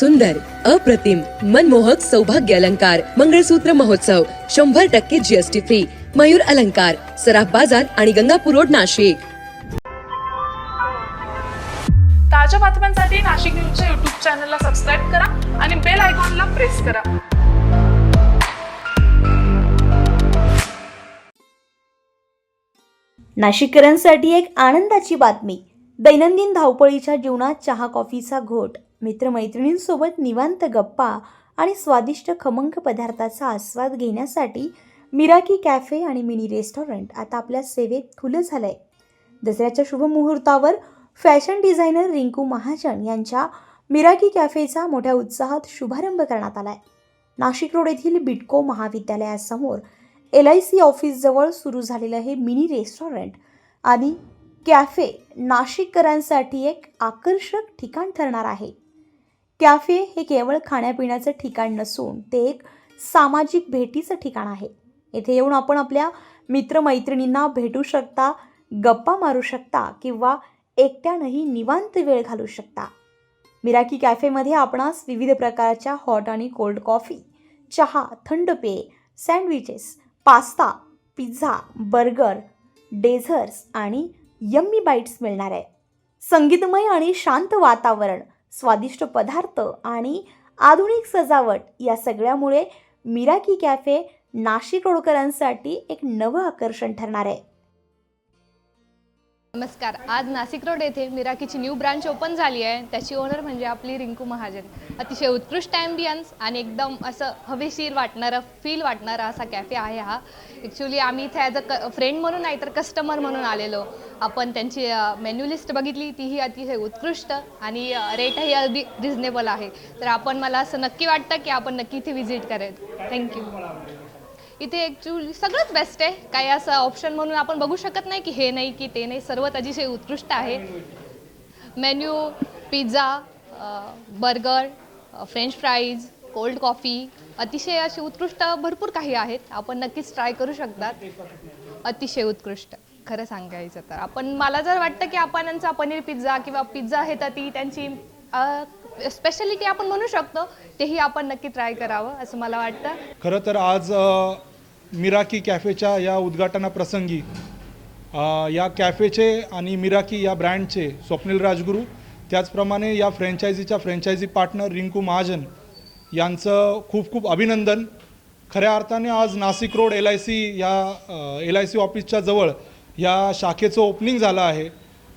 सुंदर अप्रतिम मनमोहक सौभाग्य अलंकार मंगळसूत्र महोत्सव शंभर टक्के जीएसटी फ्री मयूर अलंकार सराफ बाजार आणि गंगापूर रोड नाशिक. ताज्या बातम्यांसाठी नाशिक न्यूजच्या युट्यूब चॅनलला सबस्क्राईब करा आणि बेल आयकॉनला प्रेस करा. नाशिककरांसाठी एक आनंदाची बातमी दैनंदिन धावपळीच्या जीवनात चहा कॉफीचा घोट. मित्रमैत्रिणींसोबत निवांत गप्पा आणि स्वादिष्ट खमंग पदार्थाचा आस्वाद घेण्यासाठी मिराकी कॅफे आणि मिनी रेस्टॉरंट आता आपल्या सेवेत खुलं झालं आहे दसऱ्याच्या शुभमुहूर्तावर फॅशन डिझायनर रिंकू महाजन यांच्या मिराकी कॅफेचा मोठ्या उत्साहात शुभारंभ करण्यात आला आहे नाशिक रोड येथील बिटको महाविद्यालयासमोर एल आय सी ऑफिसजवळ सुरू झालेलं हे मिनी रेस्टॉरंट आणि कॅफे नाशिककरांसाठी एक आकर्षक ठिकाण ठरणार आहे. कॅफे हे केवळ खाण्यापिण्याचं ठिकाण नसून ते एक सामाजिक भेटीचं ठिकाण आहे. येथे येऊन आपण आपल्या मित्रमैत्रिणींना भेटू शकता गप्पा मारू शकता किंवा एकट्यानंही निवांत वेळ घालू शकता. मिराकी कॅफेमध्ये आपणास विविध प्रकारच्या हॉट आणि कोल्ड कॉफी चहा थंड पेय sandwiches pasta pizza burger desserts आणि यम्मी बाईट्स मिळणार आहे. संगीतमय आणि शांत वातावरण स्वादिष्ट पदार्थ आणि आधुनिक सजावट या सगळ्यामुळे मिराकी कॅफे नाशिक रोडकरांसाठी एक नवं आकर्षण ठरणार आहे. नमस्कार आज नाशिक रोड येथे मिराकीची न्यू ब्रांच ओपन झाली आहे. त्याची ओनर म्हणजे आपली रिंकू महाजन. अतिशय उत्कृष्ट ॲम्बियन्स आणि एकदम असं हवेशीर वाटणारं फील वाटणारा असा कॅफे आहे हा. ॲक्च्युली आम्ही इथे ॲज अ क फ्रेंड म्हणून नाही तर कस्टमर म्हणून आलेलो. आपण त्यांची मेन्यू लिस्ट बघितली तीही अतिशय उत्कृष्ट आणि रेटही अगदी रिझनेबल आहे. तर आपण मला असं नक्की वाटतं की आपण नक्की इथे व्हिजिट करेल. थँक्यू इथे ॲक्च्युली सगळंच बेस्ट आहे. काही असं ऑप्शन म्हणून आपण बघू शकत नाही की हे नाही की ते नाही. सर्व अतिशय उत्कृष्ट आहे. Menu pizza burger French fries cold coffee अतिशय अशी उत्कृष्ट भरपूर काही आहेत. आपण नक्कीच ट्राय करू शकतात. अतिशय उत्कृष्ट. खरं सांगायचं तर. आपण मला जर वाटतं की आपण यांचा पनीर पिझ्झा किंवा पिझ्झा आहे तर ती त्यांची स्पेशालिटी आपण म्हणू शकतो. तेही आपण नक्की ट्राय करावं असं मला वाटतं. खरं तर आज मिराकी कॅफेच्या या उद्घाटनाप्रसंगी या कॅफेचे आणि मिराकी या ब्रँडचे स्वप्नील राजगुरू त्याचप्रमाणे या फ्रँचायझीच्या फ्रँचायझी पार्टनर रिंकू महाजन यांचं खूप खूप अभिनंदन. खऱ्या अर्थाने आज Nashik road L I C या एल आय सी ऑफिसच्या जवळ या शाखेचं ओपनिंग झालं आहे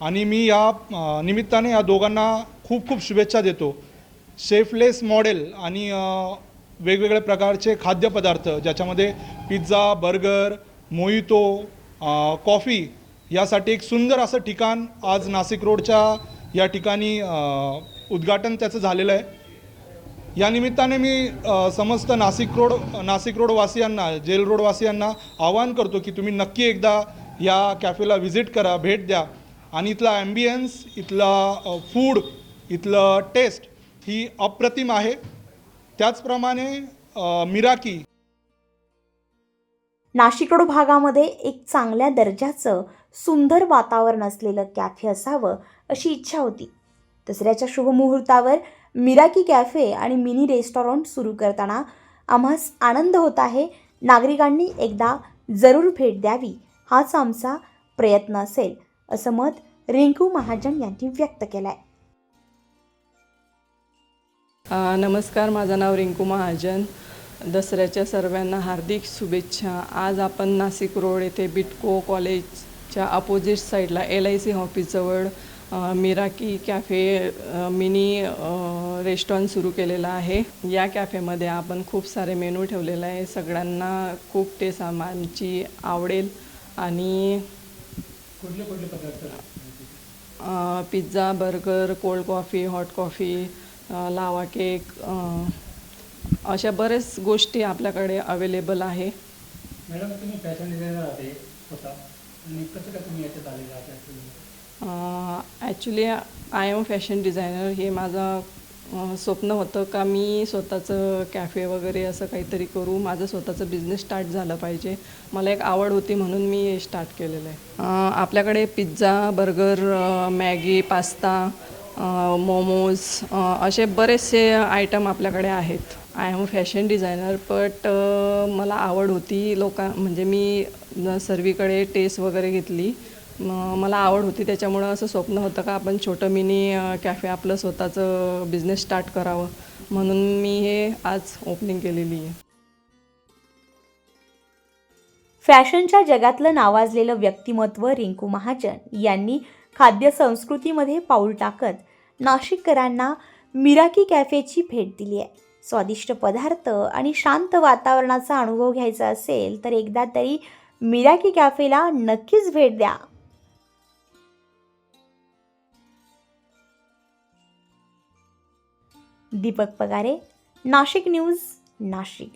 आणि मी या निमित्ताने या दोघांना खूप खूप शुभेच्छा देतो. शेफलेस मॉडेल आणि वेगवेगळ्या प्रकारचे खाद्यपदार्थ ज्याच्यामध्ये पिझ्झा बर्गर मोहितो कॉफी यासाठी एक सुंदर असं ठिकाण आज नाशिक रोडच्या या ठिकाणी उद्घाटन त्याचं झालेलं आहे. या निमित्ताने मी समस्त नाशिक रोड नाशिक रोडवासियांना जेल रोडवासियांना आवाहन करतो की तुम्ही नक्की एकदा या कॅफेला व्हिजिट करा भेट द्या. आणि इथला ॲम्बियन्स इथला फूड इथलं टेस्ट ही अप्रतिम आहे. त्याचप्रमाणे मिराकी. नाशिक भागामध्ये एक चांगल्या दर्जाचं सुंदर वातावरण असलेलं कॅफे असावं अशी इच्छा होती. दसऱ्याच्या शुभमुहूर्तावर मिराकी कॅफे आणि मिनी रेस्टॉरंट सुरू करताना आम्हास आनंद होत आहे. नागरिकांनी एकदा जरूर भेट द्यावी हाच आमचा प्रयत्न असेल असं मत रिंकू महाजन यांनी व्यक्त केलं आहे नमस्कार माझं नाव रिंकू महाजन. दसऱ्याच्या सर्वांना हार्दिक शुभेच्छा. आज आपण नाशिक रोड येथे बिटको कॉलेजच्या अपोजिट साईडला एल आय सी ऑफिसजवळ अ, मिराकी कॅफे मिनी रेस्टॉरंट सुरू केलेलं आहे. या कॅफेमध्ये आपण खूप सारे मेनू ठेवलेले आहे. सगळ्यांना खूप टेस्ट आमची आवडेल. आणि pizza burger cold coffee hot coffee lava cake अशा बऱ्याच गोष्टी आपल्याकडे अवेलेबल आहे. मॅडम तुम्ही फॅशन डिझायनर आहात स्वतः आणि कसं काय तुम्ही याच्यात आलेला आहात actually I am fashion designer हे माझं स्वप्न होतं का मी स्वतःचं कॅफे वगैरे असं काहीतरी करू. माझं स्वतःचं बिझनेस स्टार्ट झालं पाहिजे. मला एक आवड होती म्हणून मी हे स्टार्ट केलेलं आहे. आपल्याकडे pizza burger Maggi pasta momos असे बरेचसे आयटम आपल्याकडे आहेत. I am fashion designer but मला आवड होती लोका म्हणजे मी सर्वीकडे टेस्ट वगैरे घेतली. मला आवड होती त्याच्यामुळं असं स्वप्न होतं का आपण छोटं मिनी कॅफे आपलं स्वतःचं बिझनेस स्टार्ट करावं. म्हणून मी हे आज ओपनिंग केलेली आहे. फॅशनच्या जगातलं नावाजलेलं व्यक्तिमत्व रिंकू महाजन यांनी खाद्य संस्कृतीमध्ये पाऊल टाकत नाशिककरांना मिराकी कॅफेची भेट दिली आहे. स्वादिष्ट पदार्थ आणि शांत वातावरणाचा अनुभव घ्यायचा असेल तर एकदा तरी मिराकी कॅफेला नक्कीच भेट द्या. दीपक पगारे नाशिक न्यूज नाशिक.